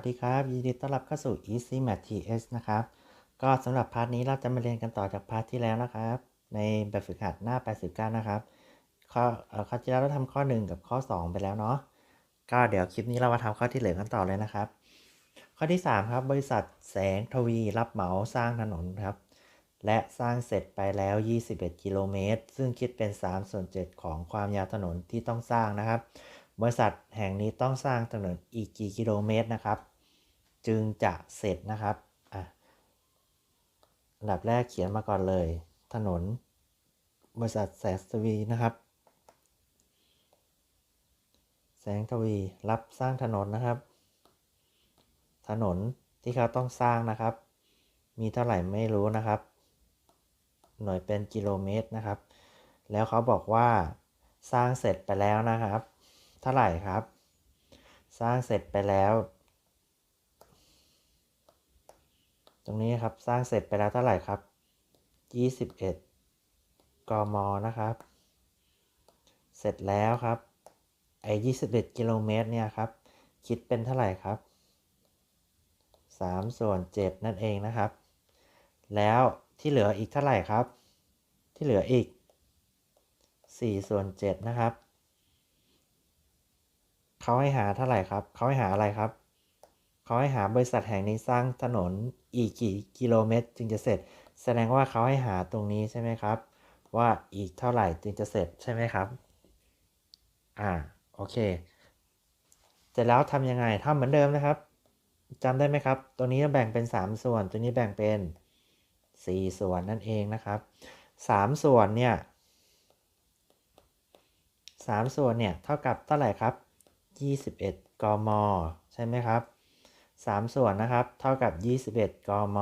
สวัสดีครับ ยินดีต้อนรับเข้าสู่ Easy Math TS นะครับ ก็สำหรับพาร์ทนี้เราจะมาเรียนกันต่อจากพาร์ทที่แล้วนะครับ ในแบบฝึกหัดหน้า 89 นะครับข้อเอ่อข้อที่แล้วเราทำข้อ 1 กับข้อ 2 ไปแล้วเนาะก็เดี๋ยวคลิปนี้เรามาทำข้อที่เหลือกันต่อเลยนะครับ ข้อที่ 3 ครับ บริษัทแสงทวีรับเหมาสร้างถนนครับ และสร้างเสร็จไปแล้ว 21 กิโลเมตร ซึ่งคิดเป็น 3 ส่วน 7 ของความยาวถนนที่ต้องสร้างนะครับบริษัทแห่งนี้ต้องสร้างถนนอีกกี่กิโลเมตรนะครับ จึงจะเสร็จนะครับอะอันดับแรกเขียนมาก่อนเลย ถนน บริษัทแสงทวีนะครับ แสงทวีรับสร้างถนนนะครับ ถนนที่เขาต้องสร้างนะครับ มีเท่าไหร่ไม่รู้นะครับ หน่วยเป็นกิโลเมตรนะครับ แล้วเขาบอกว่าสร้างเสร็จไปแล้วนะครับ เท่าไหร่ครับ สร้างเสร็จไปแล้ว ต รงนี้ครับสร้างเสร็จไปแล้วเท่าไหร่ครับ 21 กมนะครับ เสร็จแล้วครับ ไอ้21 กิโลเมตรเนี่ยครับ คิดเป็นเท่าไหร่ครับ 3 ส่วน 7 นั่นเองนะครับ แล้วที่เหลืออีกเท่าไหร่ครับ ที่เหลืออีก 4 ส่วน 7 นะครับเขาให้หาเท่าไหร่ครับ เขาให้หาอะไรครับ เขาให้หาบริษัทแห่งนี้สร้างถนนอีกกี่กิโลเมตร จึงจะเสร็จ แสดงว่าเขาให้หาตรงนี้ใช่ไหมครับ ว่าอีกเท่าไหร่จึงจะเสร็จใช่ไหมครับ อ่าโอเค เสร็จแล้วทำยังไงทำเหมือนเดิมนะครับจำได้ไหมครับ ตัวนี้แบ่งเป็น 3 ส่วน ตัวนี้แบ่งเป็น 4 ส่วนนั่นเองนะครับ 3 ส่วนเนี่ย3ส่วนเนี่ยเท่ากับเท่าไหร่ครับ 21 กม ใช่ไหมครับ 3 ส่วนนะครับ เท่ากับ 21 กม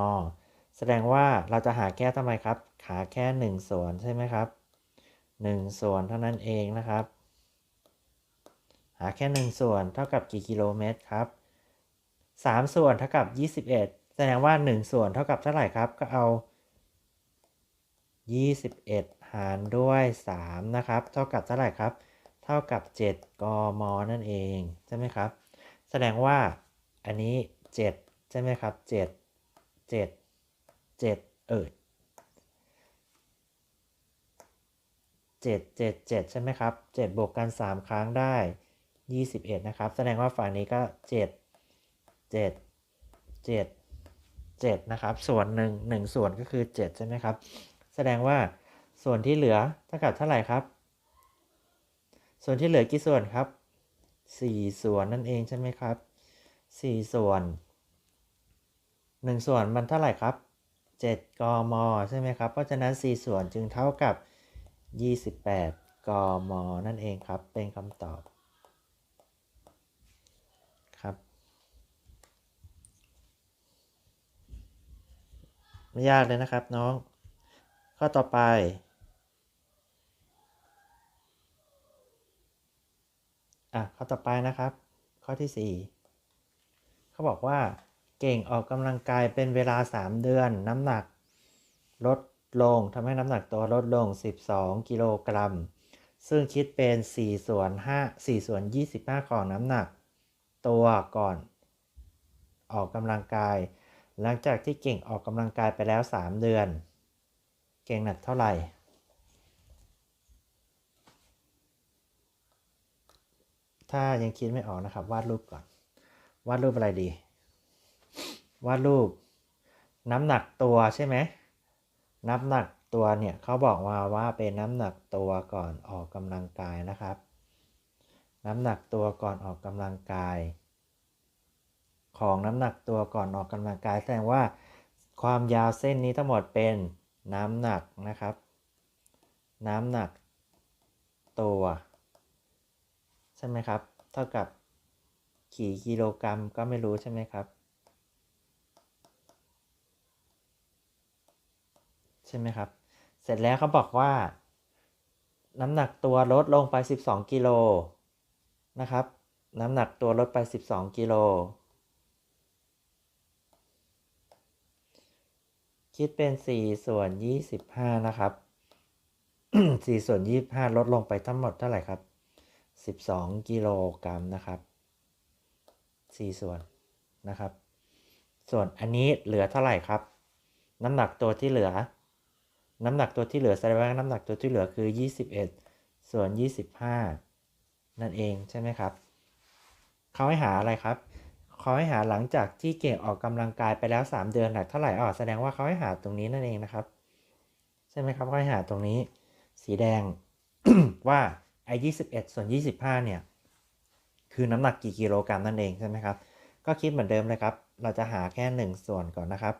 แสดงว่าเราจะหาแค่ทำไมครับหาแค่ 1 ส่วนใช่ไหมครับ 1 ส่วนเท่านั้นเองนะครับ หาแค่ 1 ส่วนเท่ากับกี่กิโลเมตรครับ 3 ส่วนเท่ากับ 21 แสดงว่า 1 ส่วนเท่ากับเท่าไหร่ครับ ก็เอา 21 หารด้วย 3 นะครับ เท่ากับเท่าไหร่ครับ เท่ากับ 7 กม นั่นเอง ใช่ไหมครับ แสดงว่า อันนี้ 7 ใช่ไหมครับ 7 7 7 เออ7 7 7 ใช่ไหมครับ 7 บวกกัน 3 ครั้งได้ 21 นะครับ แสดงว่าฝั่งนี้ก็ 7 7 7 7 นะครับ ส่วนหนึ่งหนึ่งส่วนก็คือ 7 ใช่ไหมครับ แสดงว่าส่วนที่เหลือเท่ากับเท่าไหร่ครับ ส่วนที่เหลือกี่ส่วนครับ 4 ส่วนนั่นเองใช่ไหมครับ 4ส่วน1ส่วนมันเท่าไหร่ครับ7กมใช่ไหมครับ เพราะฉะนั้น4ส่วนจึงเท่ากับ28กมนั่นเองครับ เป็นคำตอบครับ ไม่ยากเลยนะครับน้อง ข้อต่อไปอะข้อต่อไปนะครับ ข้อที่4 เขาบอกว่าเก่งออกกำลังกายเป็นเวลา 3 เดือน น้ำหนักลดลงทำให้น้ำหนักตัวลดลง 12 กิโลกรัม ซึ่งคิดเป็น 4 ส่วน 5 4 ส่วน 25 ของน้ำหนัก ตัวก่อน ออกกำลังกาย หลังจากที่เก่งออกกำลังกายไปแล้ว 3 เดือน เก่งหนักเท่าไหร่ ถ้ายังคิดไม่ออกนะครับ วาดรูปก่อน วาดรูปอะไรดี วาดรูป น้ำหนักตัวใช่ไหมน้ำหนักตัวเนี่ยเขาบอกมาว่าเป็นน้ำหนักตัวก่อนออกกำลังกายนะครับ น้ำหนักตัวก่อนออกกำลังกาย ของน้ำหนักตัวก่อนออกกำลังกาย แสดงว่าความยาวเส้นนี้ทั้งหมดเป็นน้ำหนักนะครับ น้ำหนักตัว ใช่ไหมครับ เท่ากับ กี่กิโลกรัมก็ไม่รู้ใช่ไหมครับ ใช่ไหมครับ เสร็จแล้วเขาบอกว่า น้ำหนักตัวลดลงไป 12 กิโลนะครับ น้ำหนักตัวลดไป 12 กิโล คิดเป็น 4 ส่วน 25 นะครับ 4 ส่วน 25 ลดลงไปทั้งหมดเท่าไหร่ครับ 12 กิโลกรัมนะครับ 4 ส่วนนะครับ ส่วนอันนี้เหลือเท่าไหร่ครับ น้ำหนักตัวที่เหลือ น้ำหนักตัวที่เหลือแสดงว่าน้ำหนักตัวที่เหลือคือ 21 ส่วน 25 นั่นเองใช่ไหมครับเขาให้หาอะไรครับเขาให้หาหลังจากที่เก่งออกกำลังกายไปแล้ว 3 เดือนหนักเท่าไหร่อ๋อแสดงว่าเขาให้หาตรงนี้นั่นเองนะครับ ใช่ไหมครับเขาให้หาตรงนี้ สีแดงว่าไอ้21ส่วน25เนี่ย คือน้ำหนักกี่กิโลกรัมนั่นเองใช่ไหมครับ ก็คิดเหมือนเดิมเลยครับ เราจะหาแค่ 1 ส่วนก่อนนะครับ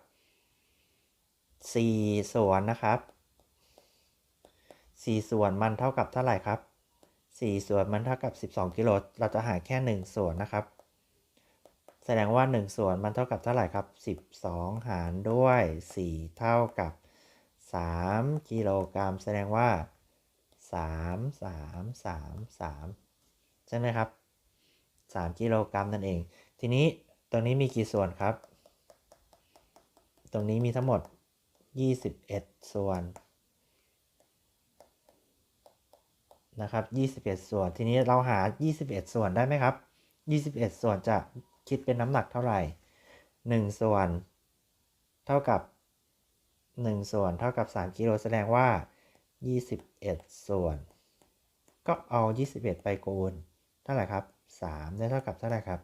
4 ส่วนนะครับ 4 ส่วนมันเท่ากับเท่าไหร่ครับ 4 ส่วนมันเท่ากับ 12กิโล เราจะหาแค่ 1 ส่วนนะครับ แสดงว่า 1 ส่วนมันเท่ากับเท่าไหร่ครับ 12 หารด้วย 4 เท่ากับ 3 กิโลกรัม แสดงว่า 3 3 3 3 ใช่ไหมครับ 3 กิโลกรัมนั่นเอง ทีนี้ตรงนี้มีกี่ส่วนครับ ตรงนี้มีทั้งหมด 21 ส่วนนะครับ21 ส่วน ทีนี้เราหา 21 ส่วนได้ไหมครับ 21 ส่วนจะคิดเป็นน้ำหนักเท่าไหร่ 1 ส่วนเท่ากับ 1 ส่วนเท่ากับ 3 กิโลแสดงว่า 21 ส่วน ก็เอา 21 ไปคูณเท่าไหร่ครับ 3ได้เท่ากับเท่าไหร่ครับ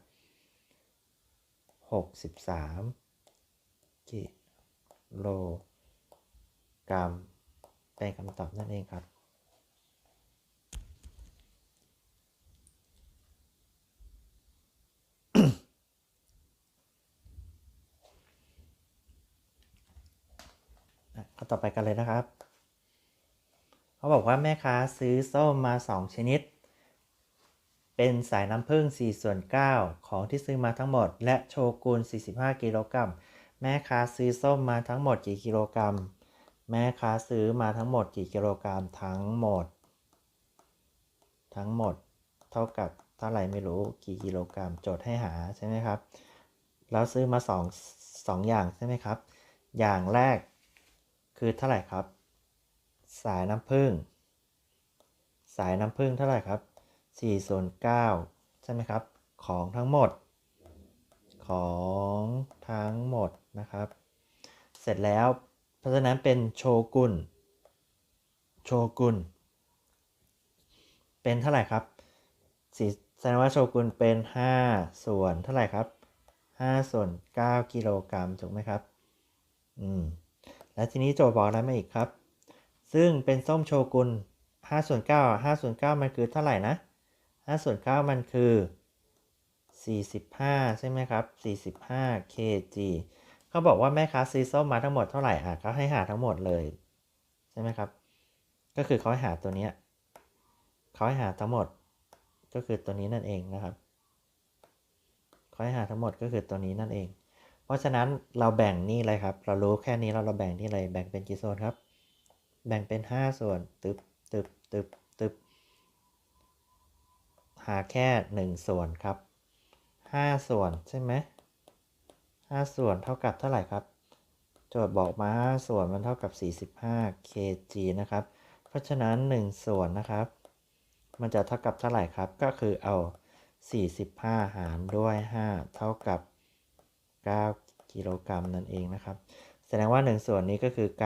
63 กิโลกรัมเป็นคำตอบนั่นเองครับอะข้อต่อไปกันเลยนะครับ เขาบอกว่าแม่ค้าซื้อส้มมา 2 ชนิด เป็นสายน้ำผึ้ง4ส่วน9ของที่ซื้อมาทั้งหมด และโชกุน45 กิโลกรัม แม่ค้าซื้อส้มมาทั้งหมดกี่กิโลกรัม แม่ค้าซื้อมาทั้งหมดกี่กิโลกรัมทั้งหมด ทั้งหมด เท่ากับเท่าไหร่ไม่รู้กี่กิโลกรัมโจทย์ให้หาใช่ไหมครับ แล้วซื้อมา2 2อย่างใช่ไหมครับ อย่างแรกคือเท่าไหร่ครับ สายน้ำผึ้ง สายน้ำผึ้งเท่าไหร่ครับ 4 ส่วน 9 ใช่ไหมครับ ของทั้งหมด ของทั้งหมดนะครับ เสร็จแล้ว เพราะฉะนั้นเป็นโชกุนโชกุนเป็นเท่าไหร่ครับสีแสดงว่าโชกุนเป็น 5 ส่วนเท่าไหร่ครับ 5 ส่วน 9 กิโลกรัมถูกไหมครับ อืม และทีนี้โจบอกอะไรมาอีกครับ ซึ่งเป็นส้มโชกุน5ส่วน9 5ส่วน9มันคือเท่าไหร่นะ 5ส่วน9มันคือ 45 ใช่ไหมครับ 45 kg เขาบอกว่าแม่ค้าซื้อส้มมาทั้งหมดเท่าไหร่อะก็ให้หาทั้งหมดเลยใช่ไหมครับ ก็คือเขาให้หาตัวเนี้ยเขาให้หาทั้งหมดก็คือตัวนี้นั่นเองนะครับเขาให้หาทั้งหมดก็คือตัวนี้นั่นเอง เพราะฉะนั้นเราแบ่งนี่เลยครับ เรารู้แค่นี้เราเราแบ่งที่อะไรแบ่งเป็นกี่ส่วนครับ แบ่งเป็น 5 ส่วนตึบตึบตึบ หาแค่ 1 ส่วนครับ 5 ส่วนใช่ไหม5ส่วนเท่ากับเท่าไหร่ครับ โจทย์บอกมา 5 ส่วนมันเท่ากับ 45 kg นะครับ เพราะฉะนั้น 1 ส่วนนะครับ มันจะเท่ากับเท่าไหร่ครับ ก็คือเอา 45 หารด้วย 5 เท่ากับ 9 กิโลกรัมนั่นเองนะครับ แสดงว่า 1 ส่วนนี้ก็คือ 9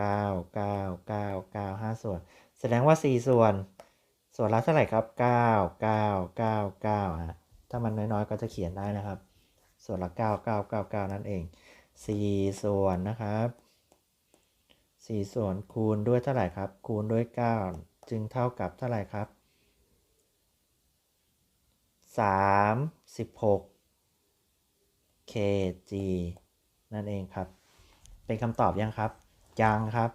9 9 9 9 5 ส่วน แสดงว่า 4 ส่วน ส่วนละเท่าไหร่ครับ 9 9 9 9อะถ้ามันน้อยๆ ก็จะเขียนได้นะครับ ส่วนละ 9 9 9 9 นั่นเอง 4 ส่วนนะครับ 4 ส่วนคูณด้วยเท่าไหร่ครับ คูณด้วย 9 จึงเท่ากับเท่าไหร่ครับ 36 kg นั่นเองครับ เป็นคำตอบยังครับ ยังครับ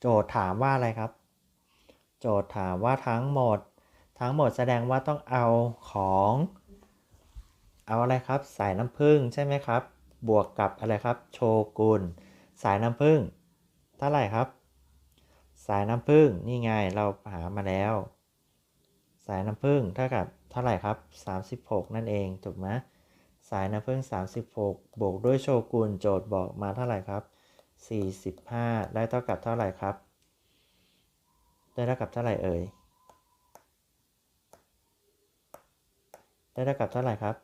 โจทย์ถามว่าอะไรครับ โจทย์ถามว่าทั้งหมด ทั้งหมดแสดงว่าต้องเอาของ เอาอะไรครับ สายน้ำผึ้งใช่ไหมครับ บวกกับอะไรครับ โชกุนสายน้ำผึ้งเท่าไหร่ครับ สายน้ำผึ้งนี่ไงเราหามาแล้ว สายน้ำผึ้งเท่ากับเท่าไหร่ครับ 36 นั่นเองถูกไหมสายน้ำผึ้ง36 บวกด้วยโชกุนโจทย์บอกมาเท่าไหร่ครับ 45 ได้เท่ากับเท่าไหร่ครับ ได้เท่ากับเท่าไหร่เอ่ย ได้เท่ากับเท่าไหร่ครับ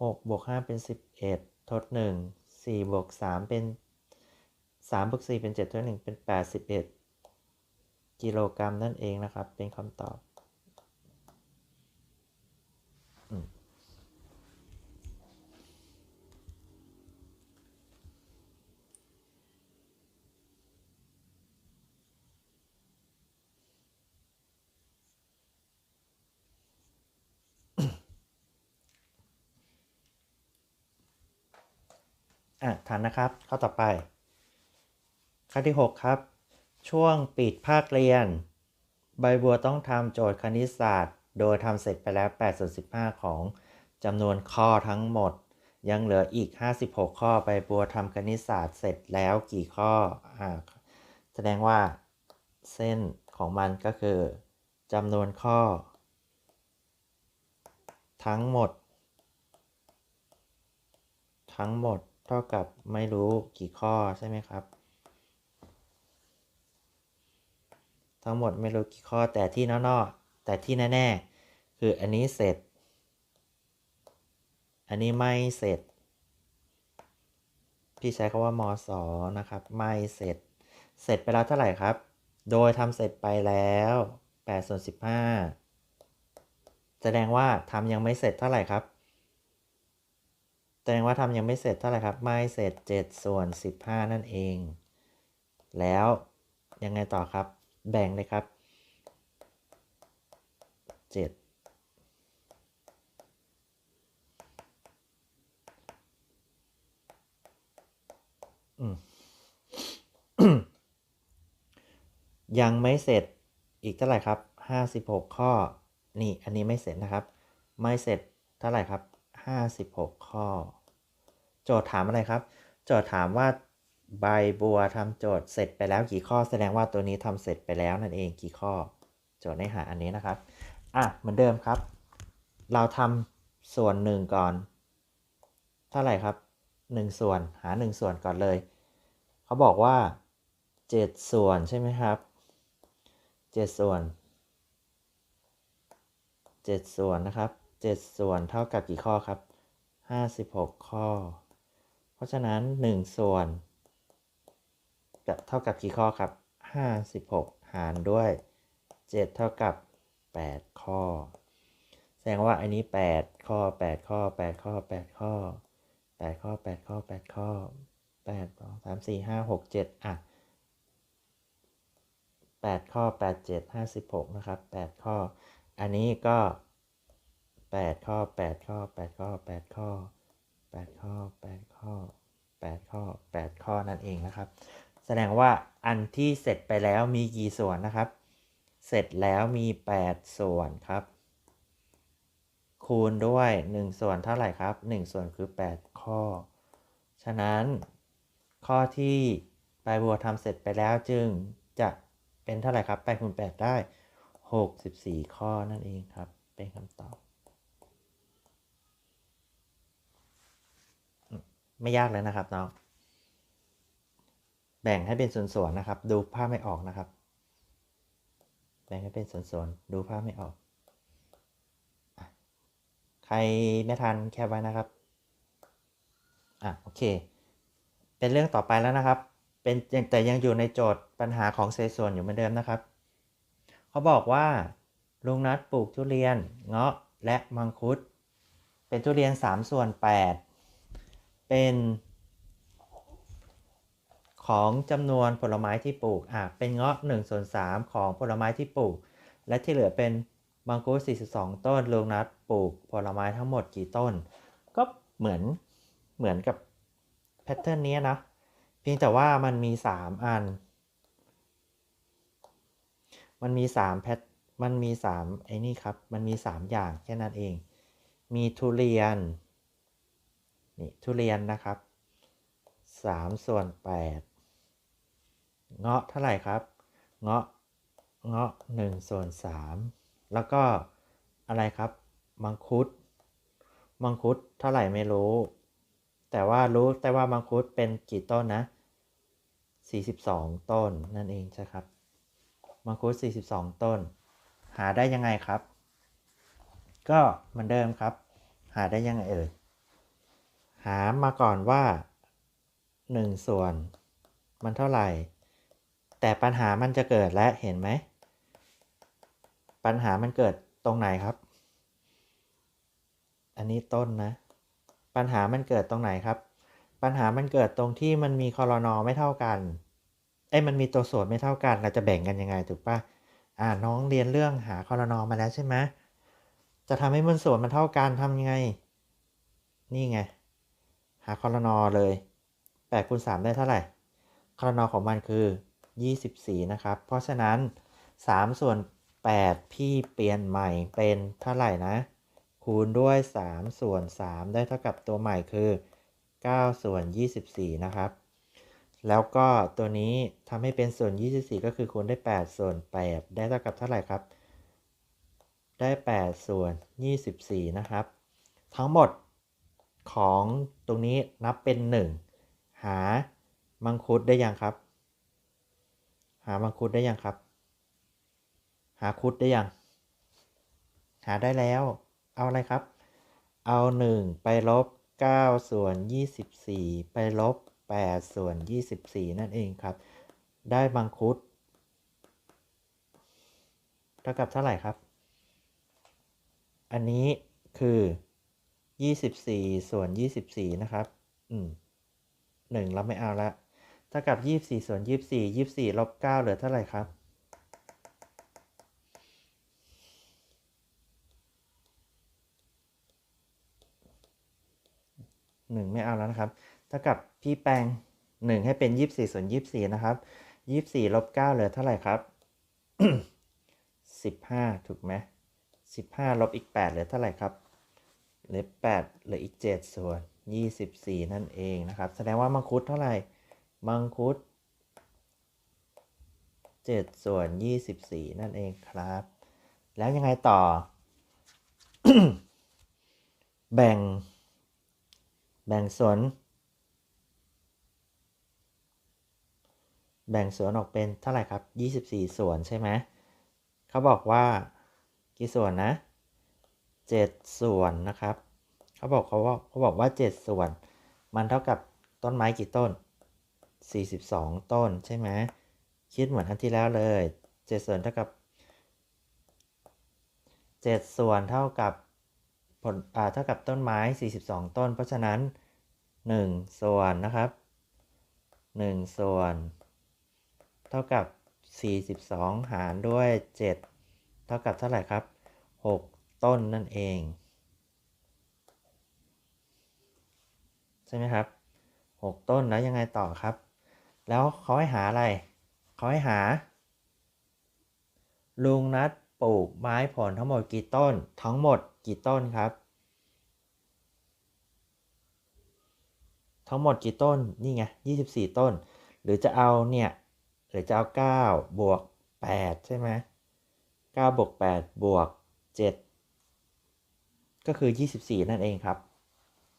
หกบวกห้าเป็นสิบเอ็ดทดหนึ่งสี่บวกสามเป็นสามบวกสี่เป็นเจ็ดทดหนึ่งเป็นแปดสิบเอ็ดกิโลกรัมนั่นเองนะครับ เป็นคำตอบ อะทันนะครับ ข้อต่อไปข้อที่ 6 ครับ ช่วงปิดภาคเรียน ใบบัวต้องทำโจทย์คณิตศาสตร์ โดยทำเสร็จไปแล้ว8ส่วน15 ของจำนวนข้อทั้งหมด ยังเหลืออีก 56 ข้อใบบัวทำคณิตศาสตร์เสร็จแล้วกี่ข้ออ่าแสดงว่าเส้นของมันก็คือจำนวนข้อ ทั้งหมด ทั้งหมด ท่ากับไม่รู้กี่ข้อใช่ไหมครับ ทั้งหมดไม่รู้กี่ข้อแต่ที่นอกๆแต่ที่แน่ๆคืออันนี้เสร็จ อันนี้ไม่เสร็จ พี่ใช้คำว่ามสนะครับ ไม่เสร็จ เสร็จไปแล้วเท่าไหร่ครับ โดยทำเสร็จไปแล้ว8ส่วน15 แสดงว่าทำยังไม่เสร็จเท่าไหร่ครับ แสดงว่าทำยังไม่เสร็จเท่าไหร่ครับ ไม่เสร็จ 7 ส่วน 15 นั่นเอง แล้วยังไงต่อครับ แบ่งเลยครับ7อืมยังไม่เสร็จอีกเท่าไหร่ครับ 56 ข้อ นี่ อันนี้ไม่เสร็จนะครับ ไม่เสร็จเท่าไหร่ครับ 56 ข้อ โจทย์ถามอะไรครับ โจทย์ถามว่าใบบัวทำโจทย์เสร็จไปแล้วกี่ข้อแสดงว่าตัวนี้ทำเสร็จไปแล้วนั่นเองกี่ข้อ โจทย์ในหาอันนี้นะครับ อะเหมือนเดิมครับ เราทำส่วนหนึ่งก่อน เท่าไหร่ครับ 1 ส่วนหา 1 ส่วนก่อนเลย เขาบอกว่า 7 ส่วนใช่ไหมครับ 7 ส่วน 7 ส่วนนะครับ 7 ส่วนเท่ากับกี่ข้อครับ 56 ข้อ เพราะฉะนั้น 1 ส่วน จะเท่ากับกี่ข้อครับ 56 หารด้วย 7 เท่ากับ 8 ข้อ แสดงว่าอันนี้ 8 ข้อ 8 ข้อ 8 ข้อ 8 ข้อ 8 ข้อ 8 ข้อ 8 ข้อ8 2 3 4 5 6 7 อะ 8 ข้อ 8 7 56 นะครับ 8 ข้อ อันนี้ก็ 8ข้อ8ข้อ8ข้อ8ข้อ8ข้อ8ข้อ8ข้อ8ข้อนั่นเองนะครับ แสดงว่าอันที่เสร็จไปแล้วมีกี่ส่วนนะครับ เสร็จแล้วมี8ส่วนครับ คูณด้วย1ส่วนเท่าไหร่ครับ1ส่วนคือ8ข้อ ฉะนั้นข้อที่ใบบัวทำเสร็จไปแล้วจึงจะเป็นเท่าไหร่ครับ8คูณ8ได้64ข้อนั่นเองครับ เป็นคำตอบ ไม่ยากเลยนะครับน้อง แบ่งให้เป็นส่วนๆนะครับ ดูภาพไม่ออกนะครับ แบ่งให้เป็นส่วนๆดูภาพไม่ออก ใครไม่ทันแคปไว้นะครับ อะโอเค เป็นเรื่องต่อไปแล้วนะครับ เป็นแต่ยังอยู่ในโจทย์ปัญหาของเศษส่วนอยู่เหมือนเดิมนะครับ เขาบอกว่าลุงนัดปลูกทุเรียนเงาะและมังคุด เป็นทุเรียน 3 ส่วน 8 เป็นของจำนวนผลไม้ที่ปลูก อะ เป็นเงาะ1ส่วน3ของผลไม้ที่ปลูก และที่เหลือเป็นมังคุด42 ต้นลุงนัดปลูกผลไม้ทั้งหมดกี่ต้น ก็เหมือน เหมือนกับแพทเทิร์นนี้นะ เพียงแต่ว่ามันมี 3 อัน มันมี3แพท มันมี3ไอ้นี่ครับ มันมี 3 อย่างแค่นั้นเอง มีทุเรียน นี่ทุเรียนนะครับ3ส่วน8เงาะเท่าไหร่ครับ เงาะเงาะ1ส่วน3แล้วก็อะไรครับ มังคุด มังคุดเท่าไหร่ไม่รู้ แต่ว่ารู้แต่ว่ามังคุดเป็นกี่ต้นนะ42ต้นนั่นเองใช่ครับ มังคุด42ต้น หาได้ยังไงครับ ก็เหมือนเดิมครับ หาได้ยังไงเอ่ย หามาก่อนว่า 1 ส่วน มันเท่าไหร่ แต่ปัญหามันจะเกิดและเห็นไหม ปัญหามันเกิดตรงไหนครับ อันนี้ต้นนะ ปัญหามันเกิดตรงไหนครับ ปัญหามันเกิดตรงที่มันมีคอรนอไม่เท่ากัน เอ้ยมันมีตัวส่วนไม่เท่ากัน เราจะแบ่งกันยังไงถูกปะอ่าน้องเรียนเรื่องหาคอรนอมาแล้วใช่ไหมจะทำให้มันส่วนมันเท่ากันทำยังไง นี่ไง หาคอรนอเลย8คูณ3ได้เท่าไหร่คอรนอของมันคือ 24 นะครับ เพราะฉะนั้น 3 ส่วน 8 พี่เปลี่ยนใหม่เป็นเท่าไหร่นะ คูณด้วย 3 ส่วน 3 ได้เท่ากับตัวใหม่คือ 9 ส่วน 24 นะครับ แล้วก็ตัวนี้ทำให้เป็นส่วน 24 ก็คือคูณได้ 8 ส่วน 8 ได้เท่ากับเท่าไหร่ครับ ได้ 8 ส่วน 24 นะครับ ทั้งหมด ของตรงนี้นับเป็น 1 หามังคุดได้ยังครับ หามังคุดได้ยังครับ หาคุดได้ยัง หาได้แล้ว เอาอะไรครับ เอา 1 ไปลบ 9 ส่วน 24 ไปลบ 8 ส่วน 24 นั่นเองครับ ได้มังคุดเท่ากับเท่าไหร่ครับ อันนี้คือ 24ส่วน24นะครับ อืมหนึ่งเราไม่เอาละเท่ากับ24ส่วน24 24ลบ9เหลือเท่าไหร่ครับหนึ่งไม่เอาแล้วนะครับ เท่ากับพี่แปลงหนึ่งให้เป็นยี่สิบสี่ส่วนยี่สิบสี่นะครับยี่สิบสี่ลบเก้าเหลือเท่าไหร่ครับสิบห้าถูกไหมสิบห้าลบอีกแปดเหลือเท่าไหร่ครับ เหลือแปดเหลืออีกเจ็ดส่วนยี่สิบสี่นั่นเองนะครับ แสดงว่ามังคุดเท่าไหร่มังคุดเจ็ดส่วนยี่สิบสี่นั่นเองครับ แล้วยังไงต่อ แบ่ง แบ่งส่วน แบ่งส่วนออกเป็นเท่าไหร่ครับ24ส่วนใช่ไหมเขาบอกว่ากี่ส่วนนะ 7 ส่วนนะครับ เขาบอกเขาว่าเขาบอกว่า 7 ส่วน มันเท่ากับต้นไม้กี่ต้น 42 ต้นใช่ไหมคิดเหมือนอันที่แล้วเลย 7 ส่วนเท่ากับ 7 ส่วนเท่ากับผลอ่าเท่ากับต้นไม้ 42 ต้น เพราะฉะนั้น 1 ส่วนนะครับ 1 ส่วน เท่ากับ 42 หารด้วย 7 เท่ากับเท่าไหร่ครับ6 ต้นนั่นเอง ใช่ไหมครับ 6 ต้นแล้วยังไงต่อครับ แล้วเขาให้หาอะไรเขาให้หา ลุงนัดปลูกไม้ผลทั้งหมดกี่ต้น ทั้งหมดกี่ต้นครับ ทั้งหมดกี่ต้นนี่ไง24 ต้น หรือจะเอาเนี่ยหรือจะเอา9บวก8ใช่ไหม9บวก8บวก7 ก็คือ 24 นั่นเองครับ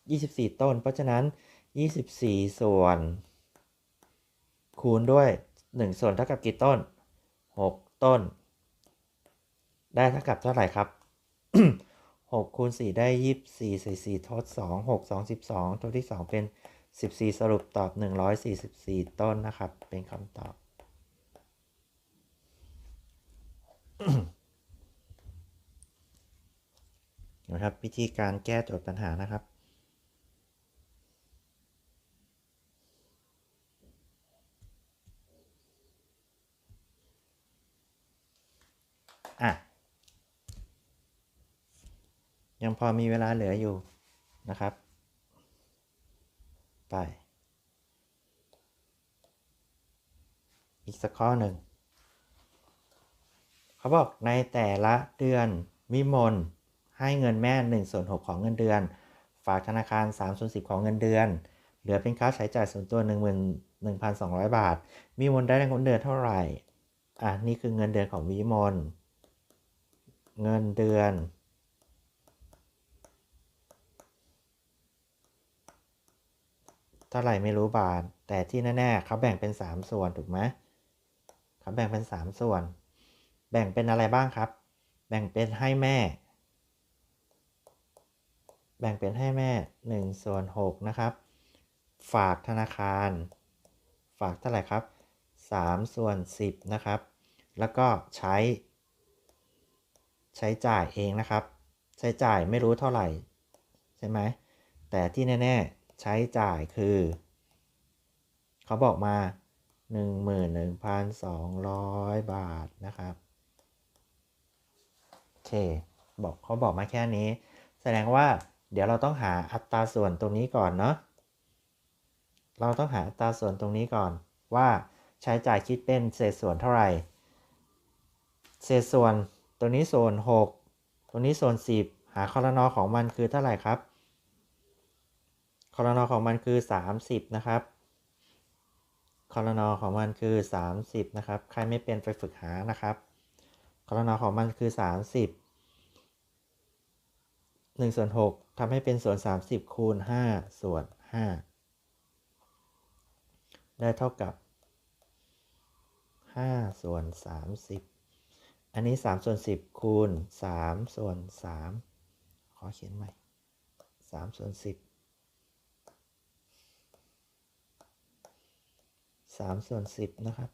24 ต้น เพราะฉะนั้น 24 ส่วน คูณด้วย 1 ส่วนเท่ากับกี่ต้น 6 ต้น ได้เท่ากับเท่าไหร่ครับ 6 คูณ 4 ได้ 24ใส่4ทด 2 6 2 12ตัวที่ 2 เป็น 14 สรุปตอบ 144 ต้นนะครับ เป็นคำตอบ นะครับ วิธีการแก้โจทย์ปัญหานะครับ อะ ยังพอมีเวลาเหลืออยู่นะครับ ไป อีกสักข้อหนึ่ง เขาบอกในแต่ละเดือนวิมล ให้เงินแม่1ส่วน6ของเงินเดือน ฝากธนาคาร3ส่วน10 ของเงินเดือน เหลือเป็นค่าใช้จ่ายส่วนตัว 1 1,200 บาทวิมลได้เงินเดือนเท่าไหร่ อะนี่คือเงินเดือนของวิมลเงินเดือน เท่าไหร่ไม่รู้บาท แต่ที่แน่ๆเขาแบ่งเป็น 3 ส่วนถูกไหมเขาแบ่งเป็น 3 ส่วน แบ่งเป็นอะไรบ้างครับ แบ่งเป็นให้แม่ แบ่งเป็นให้แม่1ส่วน6นะครับ ฝากธนาคาร ฝากเท่าไหร่ครับ3ส่วน10นะครับ แล้วก็ใช้ ใช้จ่ายเองนะครับ ใช้จ่ายไม่รู้เท่าไหร่ ใช่ไหม แต่ที่แน่ๆใช้จ่ายคือ เขาบอกมา 11,200 บาทนะครับโอเค บอกเขาบอกมาแค่นี้ แสดงว่า เดี๋ยวเราต้องหาอัตราส่วนตรงนี้ก่อนเนาะ เราต้องหาอัตราส่วนตรงนี้ก่อน ว่าใช้จ่ายคิดเป็นเศษส่วนเท่าไหร่ เศษส่วนตัวนี้ส่วน 6 ตัวนี้ส่วน 10 หาคอรนอของมันคือเท่าไหร่ครับคอรนอของมันคือ 30 นะครับคอรนอของมันคือ 30 นะครับ ใครไม่เป็นไปฝึกหานะครับคอรนอของมันคือ 30 1ส่วน6ทำให้เป็นส่วน 30 คูณ 5 ส่วน 5 ได้เท่ากับ 5 ส่วน 30 อันนี้ 3 ส่วน 10 คูณ 3 ส่วน 3 ขอเขียนใหม่ 3 ส่วน 10 3 ส่วน 10 นะครับ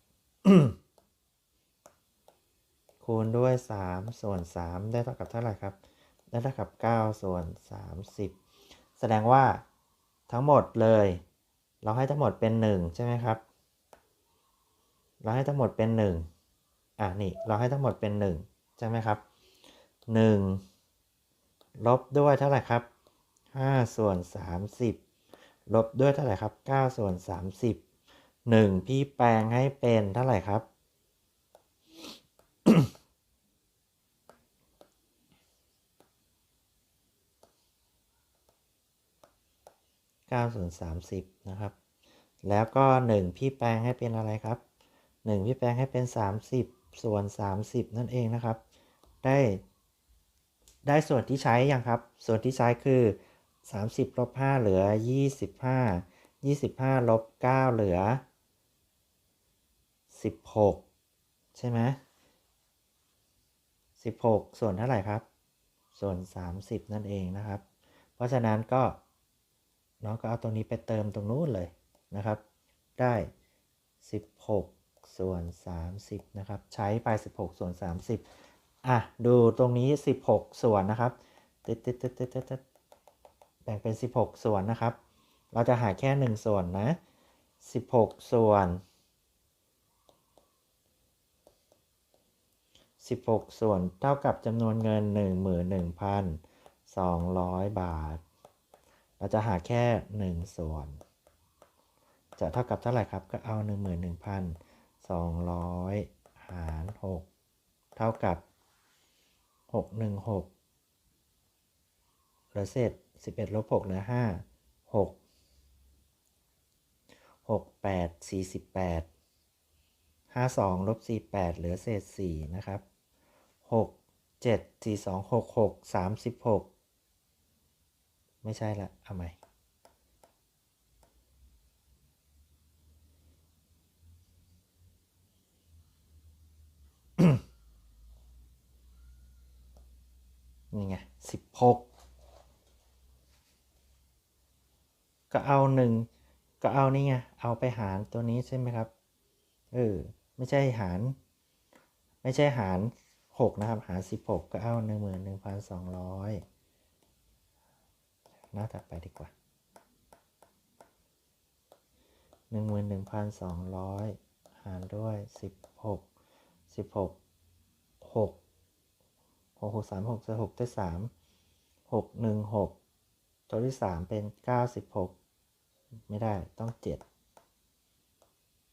คูณด้วย 3 ส่วน 3 ได้เท่ากับเท่าไหร่ครับ ได้เท่ากับ9ส่วน30 แสดงว่าทั้งหมดเลย เราให้ทั้งหมดเป็น 1 ใช่ไหมครับ เราให้ทั้งหมดเป็น 1 อะนี่เราให้ทั้งหมดเป็น 1 ใช่ไหมครับ 1 ลบด้วยเท่าไหร่ครับ5ส่วน30 ลบด้วยเท่าไหร่ครับ9ส่วน30 1 พี่แปลงให้เป็นเท่าไหร่ครับ 9ส่วน30 นะครับ แล้วก็ 1 พี่แปลงให้เป็นอะไรครับ 1 พี่แปลงให้เป็น 30 ส่วน 30 นั่นเองนะครับ ได้ ได้ส่วนที่ใช้ยังครับ ส่วนที่ใช้คือ 30ลบ5เหลือ 25 25ลบ9เหลือ 16 ใช่ไหม16 ส่วนเท่าไหร่ครับ ส่วน 30 นั่นเองนะครับ เพราะฉะนั้นก็ น้องก็เอาตรงนี้ไปเติมตรงนู้นเลยนะครับ ได้ 16 ส่วน 30 นะครับ ใช้ไป 16 ส่วน 30 อะ ดูตรงนี้ 16 ส่วนนะครับตึ๊ดตึ๊ดตึ๊ดตึ๊ดตึ๊ดแบ่งเป็น 16 ส่วนนะครับ เราจะหาแค่ 1 ส่วนนะ 16 ส่วน 16 ส่วนเท่ากับจำนวนเงิน 11,200 บาท เราจะหาแค่ 1 ส่วน จะเท่ากับเท่าไหร่ครับ ก็เอา 11,200 หาร 6 เท่ากับ 616เหลือเศษ 11ลบ6เหลือ 5 6 6 8 48 52ลบ48เหลือเศษ4นะครับ 6 7 4 2 6 6 36 ไม่ใช่ละเอาใหม่นี่ไงสิบหกก็เอาหนึ่งก็เอานี่ไง เอาไปหารตัวนี้ใช่ไหมครับ เออ ไม่ใช่หาร ไม่ใช่หารหกนะครับ หารสิบหกก็เอาหนึ่งหมื่นหนึ่งพันสองร้อย หน้าถัดไปดีกว่าหนึ่งหมื่นหนึ่งพันสองร้อยหารด้วยสิบหกสิบหกหกหกสามหกจะหกได้สามหกหนึ่งหกตัวที่สามเป็นเก้าสิบหกไม่ได้ต้องเจ็ด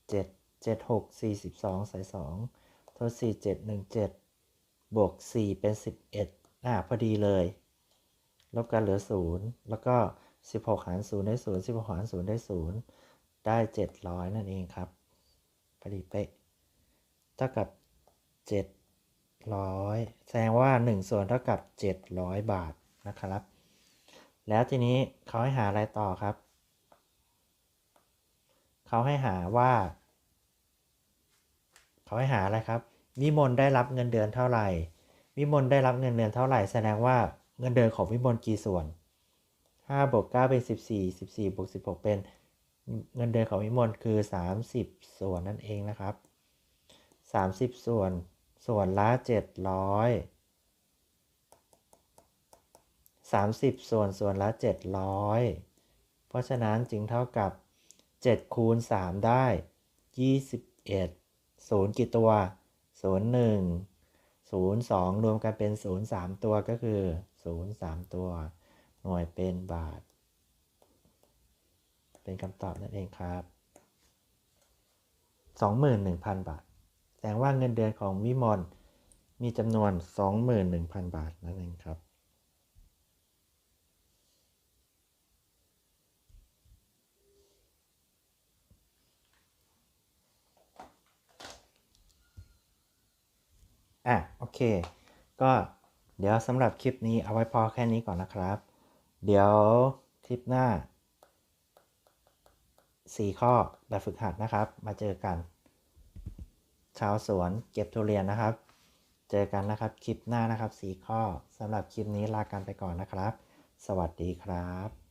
เจ็ดเจ็ดหกสี่สิบสองใส่สองตัวสี่เจ็ดหนึ่งเจ็ดบวกสี่เป็นสิบเอ็ดอ่า พอดีเลย ลบกันเหลือศูนย์แล้วก็สิบหกหารศูนย์ได้ศูนย์สิบหกหารศูนย์ได้ศูนย์ได้เจ็ดร้อยนั่นเองครับพอดีเป๊ะเท่ากับเจ็ดร้อยแสดงว่า 1 ส่วนเท่ากับ 700 บาทนะครับ แล้วทีนี้เขาให้หาอะไรต่อครับ เขาให้หาว่า เขาให้หาอะไรครับวิมลได้รับเงินเดือนเท่าไหร่วิมลได้รับเงินเดือนเท่าไหร่ แสดงว่า เงินเดือนของวิมลกี่ส่วนห้าบวกเก้าเป็นสิบสี่สิบสี่บวกสิบหกเป็นเงินเดือนของวิมลคือสามสิบส่วนนั่นเองนะครับสามสิบส่วนส่วนละเจ็ดร้อยสามสิบส่วนส่วนละเจ็ดร้อยเพราะฉะนั้นจึงเท่ากับเจ็ดคูณสามได้ยี่สิบเอ็ดศูนย์กี่ตัวศูนย์หนึ่งศูนย์สองรวมกันเป็นศูนย์สามตัวก็คือ ศูนย์สามตัว หน่วยเป็นบาท เป็นคำตอบนั่นเองครับ 21,000 บาท แสดงว่าเงินเดือนของวิมลมีจำนวน 21,000 บาทนั่นเองครับอะโอเค ก็ เดี๋ยวสำหรับคลิปนี้เอาไว้พอแค่นี้ก่อนนะครับ เดี๋ยวคลิปหน้า 4 ข้อแบบฝึกหัดนะครับ มาเจอกัน ชาวสวนเก็บทุเรียนนะครับ เจอกันนะครับคลิปหน้านะครับ 4 ข้อสำหรับคลิปนี้ลากันไปก่อนนะครับ สวัสดีครับ